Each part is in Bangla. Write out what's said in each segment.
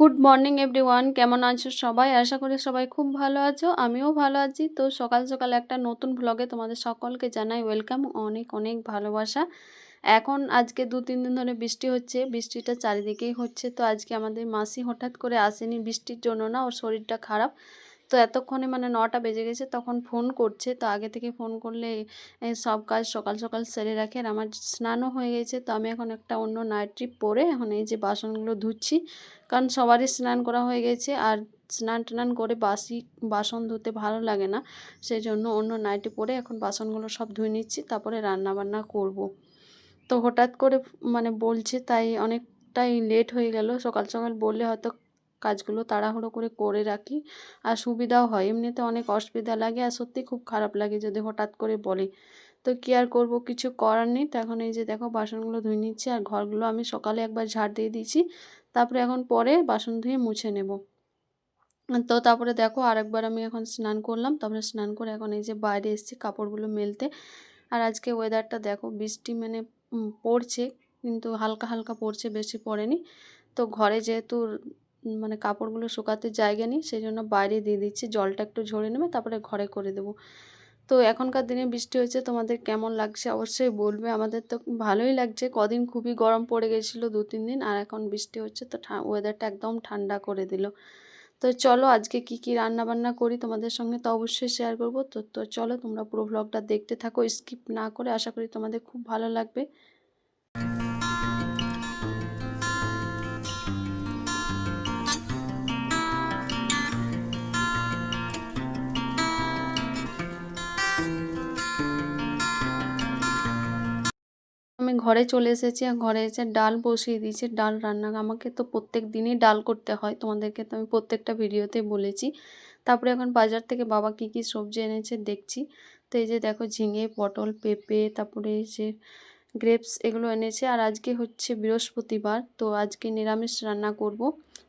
গুড মর্নিং এভরিওয়ান কেমন আছো সবাই? আশা করি সবাই খুব ভালো আছো। আমিও ভালো আছি। তো সকাল সকাল একটা নতুন ভ্লগে তোমাদের সকলকে জানাই ওয়েলকাম অনেক অনেক ভালোবাসা। এখন আজকে দু তিন দিন ধরে বৃষ্টি হচ্ছে। বৃষ্টিটা চারিদিকেই হচ্ছে। তো আজকে আমাদের মাসি হঠাৎ করে আসেনি। বৃষ্টির জন্য না ওর শরীরটা খারাপ। তো এতক্ষণে মানে নটা বেজে গেছে, তখন ফোন করছে। তো আগে থেকে ফোন করলে সব কাজ সকাল সকাল সেরে রাখে আর আমার স্নানও হয়ে গেছে। তো আমি এখন একটা অন্য নাইট ট্রিপ পরে এখন এই যে বাসনগুলো ধুচ্ছি, কারণ সবারই স্নান করা হয়ে গেছে আর স্নান টান করে বাসি, বাসন ধুতে ভালো লাগে না। সেই জন্য অন্য নাইটি পরে এখন বাসনগুলো সব ধুয়ে নিচ্ছি, তারপরে রান্না বান্না করব। তো হঠাৎ করে মানে বলছে, তাই অনেকটাই লেট হয়ে গেল। সকাল সকাল বললে হয়তো কাজগুলো তাড়াহুড়ো করে করে রাখি। আর সুবিধাও হয়। এমনিতে অনেক অসুবিধা লাগে আর সত্যি খুব খারাপ লাগে যদি হঠাৎ করে বলে। তো কী আর করব? কিছু করার নেই। তো এখন এই যে দেখো বাসনগুলো ধুয়ে নিচ্ছি আর ঘরগুলো আমি সকালে একবার ঝাড় দিয়ে দিয়েছি। তারপরে এখন পরে বাসন ধুয়ে মুছে নেব। তো তারপরে দেখো আরেকবার আমি এখন স্নান করলাম। তারপরে স্নান করে এখন এই যে বাইরে এসেছি কাপড়গুলো মেলতে। আর আজকে ওয়েদারটা দেখো বৃষ্টি মানে পড়ছে। কিন্তু হালকা হালকা পড়ছে, বেশি পড়েনি। তো ঘরে যেহেতু মানে কাপড়গুলো শুকাতে জায়গা নেই সেই জন্য বাইরে দিয়ে দিচ্ছি। জলটা একটু ঝরে নেবে, তারপরে ঘরে করে দেবো। তো এখনকার দিনে বৃষ্টি হয়েছে, তোমাদের কেমন লাগছে অবশ্যই বলবে। আমাদের তো ভালোই লাগছে। কদিন খুবই গরম পড়ে গেছিল দু তিন দিন, আর এখন বৃষ্টি হচ্ছে তো ওয়েদারটা একদম ঠান্ডা করে দিল। তো চলো আজকে কি কি রান্না বান্না করি তোমাদের সঙ্গে তো অবশ্যই শেয়ার করব। তো তো চলো তোমরা পুরো ব্লগটা দেখতে থাকো স্কিপ না করে আশা করি তোমাদের খুব ভালো লাগবে। ঘরে চলে এসেছি আর ঘরে এসে ডাল বসিয়ে দিয়েছি। ডাল রান্না আমাকে তো প্রত্যেক দিনই ডাল করতে হয়। তোমাদেরকে তো আমি প্রত্যেকটা ভিডিওতে বলেছি। তারপরে এখন বাজার থেকে বাবা কি কি সবজি এনেছে দেখছি। তো এই যে দেখো ঝিঙে, পটল, পেঁপে, তারপরে এই যে গ্রেপস এগুলো এনেছে। আর আজকে হচ্ছে বৃহস্পতিবার, তো আজকে নিরামিষ রান্না করব।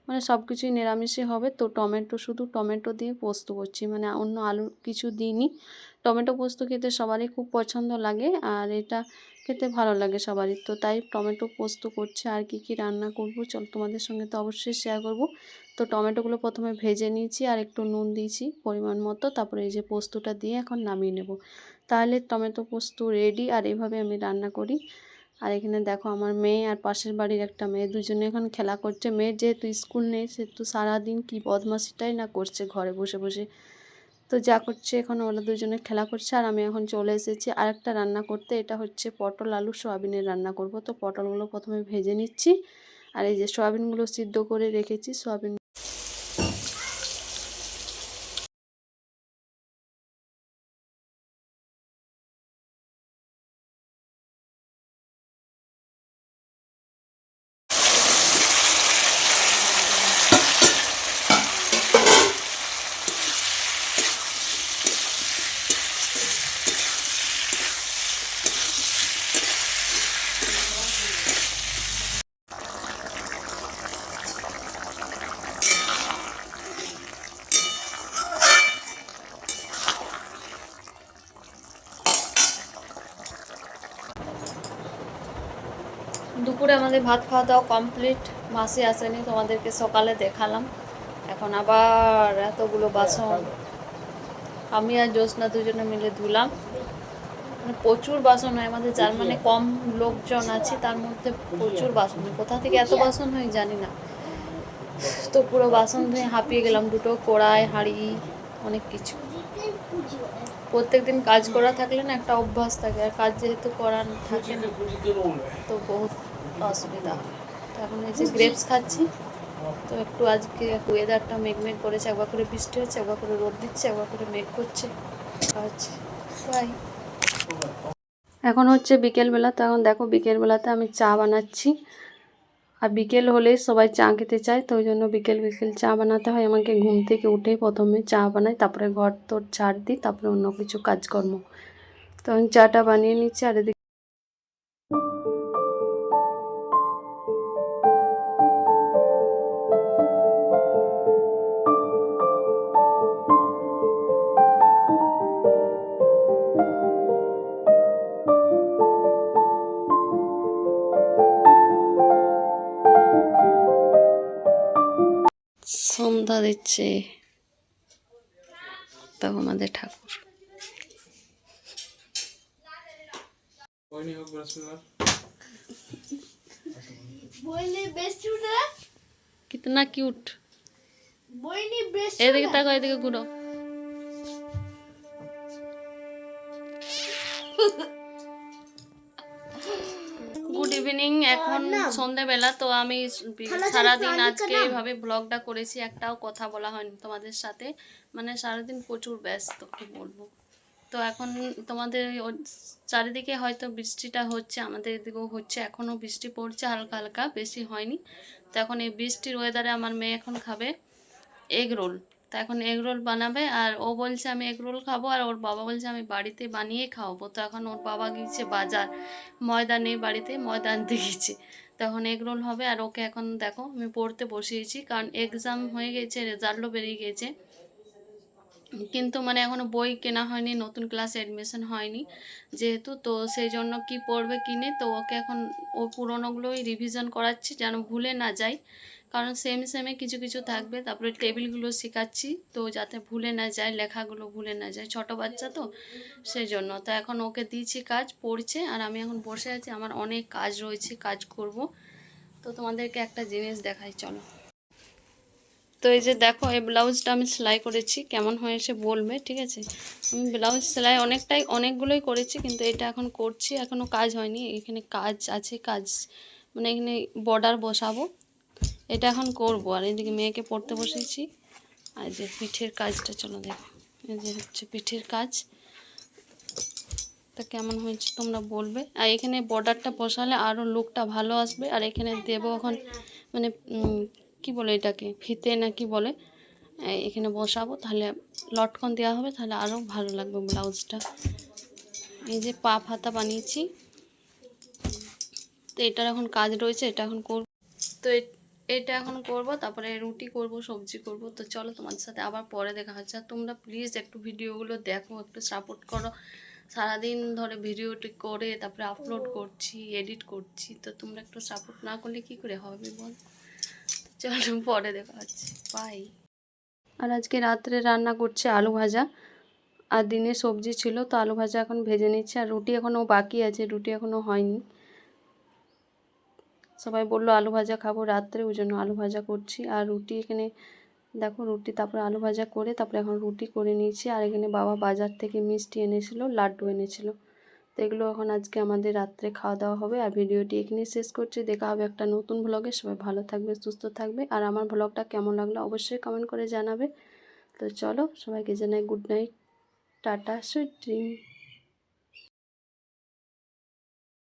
মানে সব কিছুই নিরামিষই হবে। তো টমেটো, শুধু টমেটো দিয়ে পোস্ত করছি। মানে অন্য আলু কিছু দিইনি। টমেটো পোস্ত খেতে সবারই খুব পছন্দ লাগে, আর এটা খেতে ভালো লাগে সবারই। তো তাই টমেটো পোস্ত করছে, আর কি কি রান্না করব চল তোমাদের সঙ্গে তো অবশ্যই শেয়ার করব। তো টমেটোগুলো প্রথমে ভেজে নিয়েছি, আর একটু নুন দিয়েছি পরিমাণ মতো, তারপরে এই যে পোস্তটা দিয়ে এখন নামিয়ে নেব। তাহলে টমেটো পোস্ত রেডি আর এভাবে আমি রান্না করি। আর এখানে দেখো আমার মেয়ে আর পাশের বাড়ির একটা মেয়ে, দুজনে এখন খেলা করছে। মেয়ের যেহেতু স্কুল নেই, সেহেতু সারাদিন কি বদমাসিটাই না করছে ঘরে বসে বসে। তো যা করছে এখন ওরা দুজনে খেলা করছে আর আমি এখন চলে এসেছি আরেকটা রান্না করতে। এটা হচ্ছে পটল, আলু, সোয়াবিনের রান্না করব। তো পটলগুলো প্রথমে ভেজে নিচ্ছি। আর এই যে সোয়াবিনগুলো সিদ্ধ করে রেখেছি, সোয়াবিন দুপুরে আমাদের ভাত খাওয়া দাওয়া কমপ্লিট মাসে আসেনি, তোমাদেরকে সকালে দেখালাম। এখন আবার এতগুলো বাসন। আমি আর জ্যোৎস্না দুজনে মিলে ধুলাম। মানে প্রচুর বাসন হয়, আমাদের যার মানে কম লোকজন আছে, তার মধ্যে প্রচুর বাসন। কোথা থেকে এত বাসন হয় জানি না। তো পুরো বাসন ধুয়ে হাঁপিয়ে গেলাম, দুটো কড়াই, হাঁড়ি, অনেক কিছু। প্রত্যেক দিন কাজ করা থাকলে না একটা অভ্যাস থাকে, আর কাজ যেহেতু করা থাকে না, তো বহুত অসুবিধা। তো এখন এই যে গ্রেপস খাচ্ছি। তো একটু আজকে ওয়েদারটা মেঘ মেঘ করেছে, একবার করে বৃষ্টি হচ্ছে, একবার করে রোদ দিচ্ছে, একবার করে মেঘ করছে। তাই এখন হচ্ছে বিকেলবেলা, তো এখন দেখো বিকেলবেলাতে আমি চা বানাচ্ছি। আর বিকেল হলে সবাই চা খেতে চায়, তো ওই জন্য বিকেল বিকেল চা বানাতে হয়। আমাকে ঘুম থেকে উঠেই প্রথমে চা বানাই, তারপরে ঘর তোর ছাড় দিই, তারপরে অন্য কিছু কাজকর্ম। তো আমি চাটা বানিয়ে নিচ্ছি, আর এদিকে সন্ধ্যা দিচ্ছে। তাও আমাদের ঠাকুর। কিতনা কিউট। এদিকে তাকো এদিকে ঘুরো। সন্ধেবেলা তো আমি সারাদিন আজকে এইভাবে ব্লগটা করেছি একটাও কথা বলা হয়নি তোমাদের সাথে। মানে সারাদিন প্রচুর ব্যস্ত কি বলব। তো এখন তোমাদের চারিদিকে হয়তো বৃষ্টিটা হচ্ছে আমাদের এদিকেও হচ্ছে এখনও বৃষ্টি পড়ছে হালকা হালকা বেশি হয়নি। তো এখন এই বৃষ্টির ওয়েদারে আমার মেয়ে এখন খাবে এগ রোল তো এখন এগরোল বানাবে আর ও বলছে, আমি এগ রোল খাব আর ওর বাবা বলছে, আমি বাড়িতে বানিয়ে খাওয়াবো। তো এখন ওর বাবা গিয়েছে বাজার, ময়দা নেই বাড়িতে, ময়দা আনতে গিয়েছে। তখন এগরোল হবে আর ওকে এখন দেখো, আমি পড়তে বসিয়েছি কারণ এক্সাম হয়ে গেছে রেজাল্টও বেরিয়ে গেছে। কিন্তু মানে এখনও বই কেনা হয়নি, নতুন ক্লাসে অ্যাডমিশন হয়নি যেহেতু, তো সেই জন্য কি পড়বে কিনে তো ওকে এখন ও পুরোনোগুলোই রিভিশন করাচ্ছি যেন ভুলে না যায় কারণ সেম সেমে কিছু কিছু থাকবে, তারপরে টেবিলগুলো শেখাচ্ছি, তো যাতে ভুলে না যায় লেখাগুলো ভুলে না যায় ছোট বাচ্চা তো, সেই জন্য। তো এখন ওকে দিয়েছি কাজ, পড়ছে, আর আমি এখন বসে আছি, আমার অনেক কাজ রয়েছে, কাজ করব। তো তোমাদেরকে একটা জিনিস দেখাই, চলো। তো এই যে দেখো, এই ব্লাউজটা আমি সেলাই করেছি। কেমন হয়েছে বলবে, ঠিক আছে? আমি ব্লাউজ সেলাই অনেকটাই, অনেকগুলোই করেছি, কিন্তু এটা এখন করছি। এখনও কাজ হয়নি। এখানে কাজ আছে, কাজ মানে এখানে বর্ডার বসাবো। এটা এখন করব। আর এদিকে মেয়েকে পড়তে বসেছি। আর যে পিঠের কাজটা, চলো দেখো। এই যে হচ্ছে পিঠের কাজ। তা কেমন হয়েছে তোমরা বলবে? আর এখানে বর্ডারটা বসালে আরও লুকটা ভালো আসবে। আর এখানে দেবো এখন মানে কি বলে এটাকে? ফিতে না কি বলে? এখানে বসাবো, তাহলে লটকন দেওয়া হবে, তাহলে আরও ভালো লাগবে ব্লাউজটা। এই যে পা ফাতা বানিয়েছি। তো এটার এখন কাজ রয়েছে, এটা এখন করব। তো এটা এখন করব, তারপরে রুটি করব, সবজি করব। তো চলো তোমাদের সাথে আবার পরে দেখা হচ্ছে। তোমরা প্লিজ একটু ভিডিওগুলো দেখো, একটু সাপোর্ট করো। সারাদিন ধরে ভিডিওটি করে, তারপরে আপলোড করছি এডিট করছি। তো তোমরা একটু সাপোর্ট না করলে কি করে হবে বল? চলো পরে দেখা হচ্ছে বাই আর আজকে রাত্রে রান্না করছে আলু ভাজা। আর দিনে সবজি ছিল, তো আলু ভাজা এখন ভেজে নিচ্ছে। আর রুটি এখনও বাকি আছে, রুটি এখনও হয়নি। সবাই বলল, আলু ভাজা খাব রাত্রে, ওই জন্য আলু ভাজা করছি। আর রুটি এখানে, দেখো রুটি, তারপরে আলু ভাজা করে, তারপরে এখন রুটি করে নিয়েছি। আর এখানে বাবা বাজার থেকে মিষ্টি এনেছিল, লাড্ডু এনেছিল। তো এগুলো এখন আজকে আমাদের রাত্রে খাওয়া দাওয়া হবে আর ভিডিওটি এখানেই শেষ করছি। দেখা হবে একটা নতুন ভ্লগে সবাই ভালো থাকবে, সুস্থ থাকবে। আর আমার ভ্লগটা কেমন লাগল অবশ্যই কমেন্ট করে জানাবে। তো চলো সবাইকে জানাই good night tata sweet dream